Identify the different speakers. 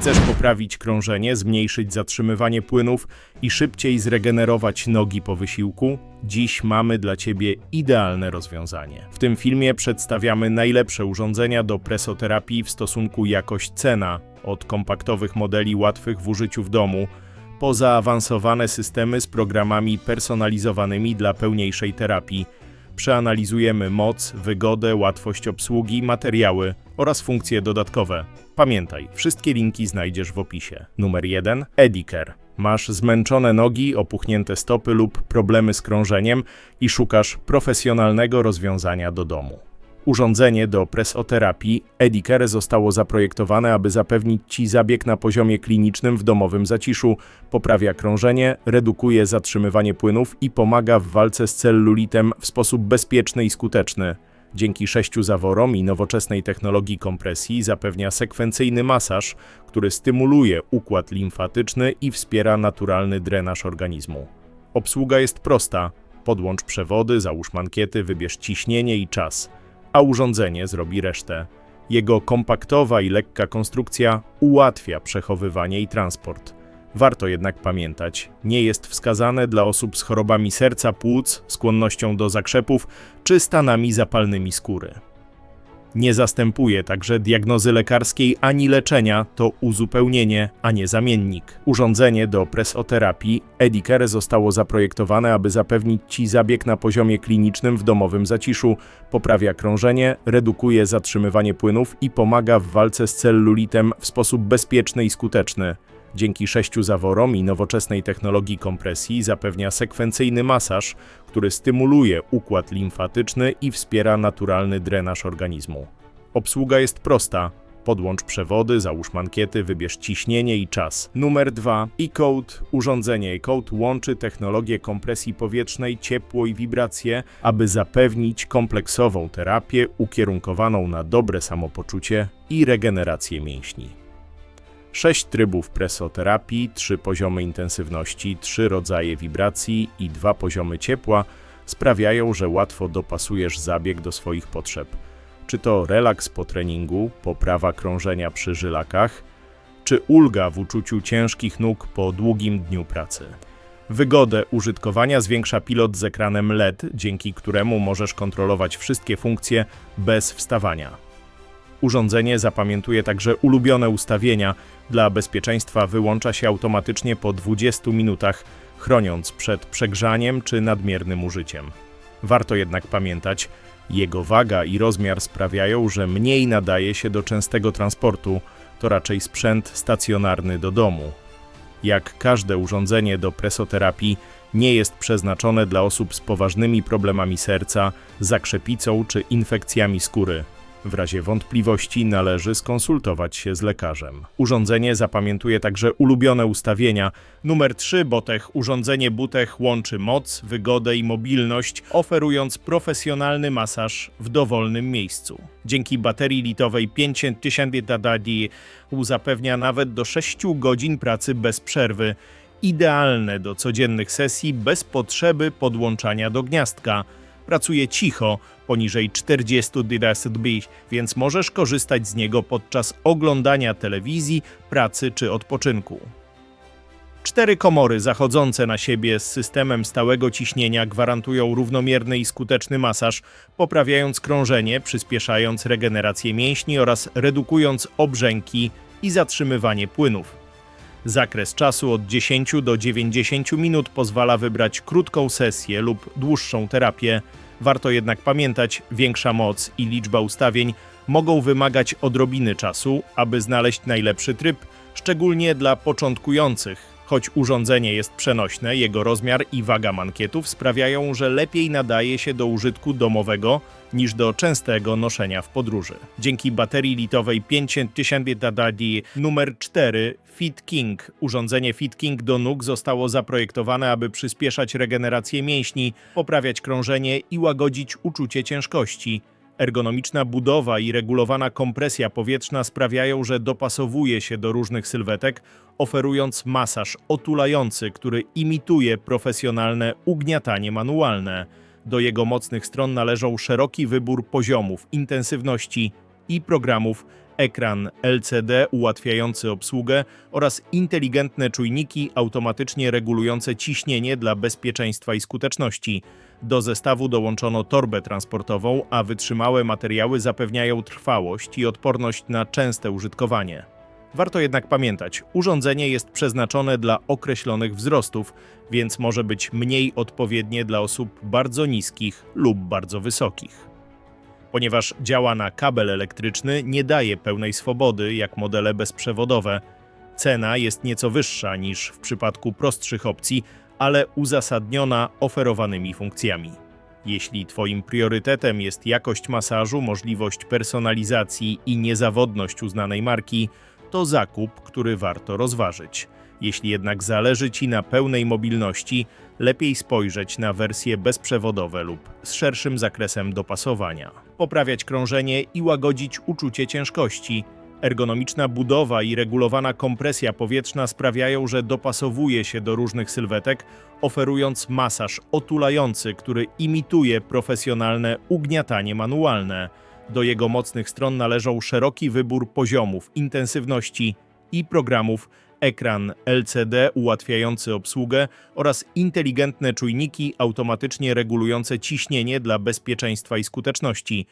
Speaker 1: Chcesz poprawić krążenie, zmniejszyć zatrzymywanie płynów i szybciej zregenerować nogi po wysiłku? Dziś mamy dla Ciebie idealne rozwiązanie. W tym filmie przedstawiamy najlepsze urządzenia do presoterapii w stosunku jakość-cena, od kompaktowych modeli łatwych w użyciu w domu, po zaawansowane systemy z programami personalizowanymi dla pełniejszej terapii. Przeanalizujemy moc, wygodę, łatwość obsługi, materiały oraz funkcje dodatkowe. Pamiętaj, wszystkie linki znajdziesz w opisie. Numer 1. Edicare. Masz zmęczone nogi, opuchnięte stopy lub problemy z krążeniem i szukasz profesjonalnego rozwiązania do domu. Urządzenie do presoterapii Edicare zostało zaprojektowane, aby zapewnić Ci zabieg na poziomie klinicznym w domowym zaciszu, poprawia krążenie, redukuje zatrzymywanie płynów i pomaga w walce z cellulitem w sposób bezpieczny i skuteczny. Dzięki sześciu zaworom i nowoczesnej technologii kompresji zapewnia sekwencyjny masaż, który stymuluje układ limfatyczny i wspiera naturalny drenaż organizmu. Obsługa jest prosta. Podłącz przewody, załóż mankiety, wybierz ciśnienie i czas, a urządzenie zrobi resztę. Jego kompaktowa i lekka konstrukcja ułatwia przechowywanie i transport. Warto jednak pamiętać, nie jest wskazane dla osób z chorobami serca, płuc, skłonnością do zakrzepów czy stanami zapalnymi skóry. Nie zastępuje także diagnozy lekarskiej ani leczenia, to uzupełnienie, a nie zamiennik. Urządzenie do presoterapii Edicare zostało zaprojektowane, aby zapewnić Ci zabieg na poziomie klinicznym w domowym zaciszu, poprawia krążenie, redukuje zatrzymywanie płynów i pomaga w walce z cellulitem w sposób bezpieczny i skuteczny. Dzięki sześciu zaworom i nowoczesnej technologii kompresji zapewnia sekwencyjny masaż, który stymuluje układ limfatyczny i wspiera naturalny drenaż organizmu. Obsługa jest prosta. Podłącz przewody, załóż mankiety, wybierz ciśnienie i czas. Numer 2. E-Code. Urządzenie e-Code łączy technologię kompresji powietrznej, ciepło i wibracje, aby zapewnić kompleksową terapię ukierunkowaną na dobre samopoczucie i regenerację mięśni. Sześć trybów presoterapii, trzy poziomy intensywności, trzy rodzaje wibracji i dwa poziomy ciepła sprawiają, że łatwo dopasujesz zabieg do swoich potrzeb. Czy to relaks po treningu, poprawa krążenia przy żylakach, czy ulga w uczuciu ciężkich nóg po długim dniu pracy. Wygodę użytkowania zwiększa pilot z ekranem LED, dzięki któremu możesz kontrolować wszystkie funkcje bez wstawania. Urządzenie zapamiętuje także ulubione ustawienia. Dla bezpieczeństwa wyłącza się automatycznie po 20 minutach, chroniąc przed przegrzaniem czy nadmiernym użyciem. Warto jednak pamiętać, jego waga i rozmiar sprawiają, że mniej nadaje się do częstego transportu, to raczej sprzęt stacjonarny do domu. Jak każde urządzenie do presoterapii, nie jest przeznaczone dla osób z poważnymi problemami serca, zakrzepicą czy infekcjami skóry. W razie wątpliwości należy skonsultować się z lekarzem. Urządzenie zapamiętuje także ulubione ustawienia. Numer 3 Botech. Urządzenie Butech łączy moc, wygodę i mobilność, oferując profesjonalny masaż w dowolnym miejscu. Dzięki baterii litowej 5000 dadi zapewnia nawet do 6 godzin pracy bez przerwy. Idealne do codziennych sesji bez potrzeby podłączania do gniazdka pracuje cicho, poniżej 40 dB, więc możesz korzystać z niego podczas oglądania telewizji, pracy czy odpoczynku. Cztery komory zachodzące na siebie z systemem stałego ciśnienia gwarantują równomierny i skuteczny masaż, poprawiając krążenie, przyspieszając regenerację mięśni oraz redukując obrzęki i zatrzymywanie płynów. Zakres czasu od 10 do 90 minut pozwala wybrać krótką sesję lub dłuższą terapię. Warto jednak pamiętać, większa moc i liczba ustawień mogą wymagać odrobiny czasu, aby znaleźć najlepszy tryb, szczególnie dla początkujących. Choć urządzenie jest przenośne, jego rozmiar i waga mankietów sprawiają, że lepiej nadaje się do użytku domowego niż do częstego noszenia w podróży. Dzięki baterii litowej 5000 dadi numer 4 Fit King. Urządzenie Fit King do nóg zostało zaprojektowane, aby przyspieszać regenerację mięśni, poprawiać krążenie i łagodzić uczucie ciężkości. Ergonomiczna budowa i regulowana kompresja powietrzna sprawiają, że dopasowuje się do różnych sylwetek, oferując masaż otulający, który imituje profesjonalne ugniatanie manualne. Do jego mocnych stron należą szeroki wybór poziomów, intensywności i programów ekran LCD ułatwiający obsługę oraz inteligentne czujniki automatycznie regulujące ciśnienie dla bezpieczeństwa i skuteczności. Do zestawu dołączono torbę transportową, a wytrzymałe materiały zapewniają trwałość i odporność na częste użytkowanie. Warto jednak pamiętać, urządzenie jest przeznaczone dla określonych wzrostów, więc może być mniej odpowiednie dla osób bardzo niskich lub bardzo wysokich. Ponieważ działa na kabel elektryczny, nie daje pełnej swobody jak modele bezprzewodowe. Cena jest nieco wyższa niż w przypadku prostszych opcji, ale uzasadniona oferowanymi funkcjami. Jeśli Twoim priorytetem jest jakość masażu, możliwość personalizacji i niezawodność uznanej marki, to zakup, który warto rozważyć. Jeśli jednak zależy Ci na pełnej mobilności, lepiej spojrzeć na wersje bezprzewodowe lub z szerszym zakresem dopasowania. Poprawiać krążenie i łagodzić uczucie ciężkości. Ergonomiczna budowa i regulowana kompresja powietrzna sprawiają, że dopasowuje się do różnych sylwetek, oferując masaż otulający, który imituje profesjonalne ugniatanie manualne. Do jego mocnych stron należą szeroki wybór poziomów, intensywności i programów, ekran LCD ułatwiający obsługę oraz inteligentne czujniki automatycznie regulujące ciśnienie dla bezpieczeństwa i skuteczności.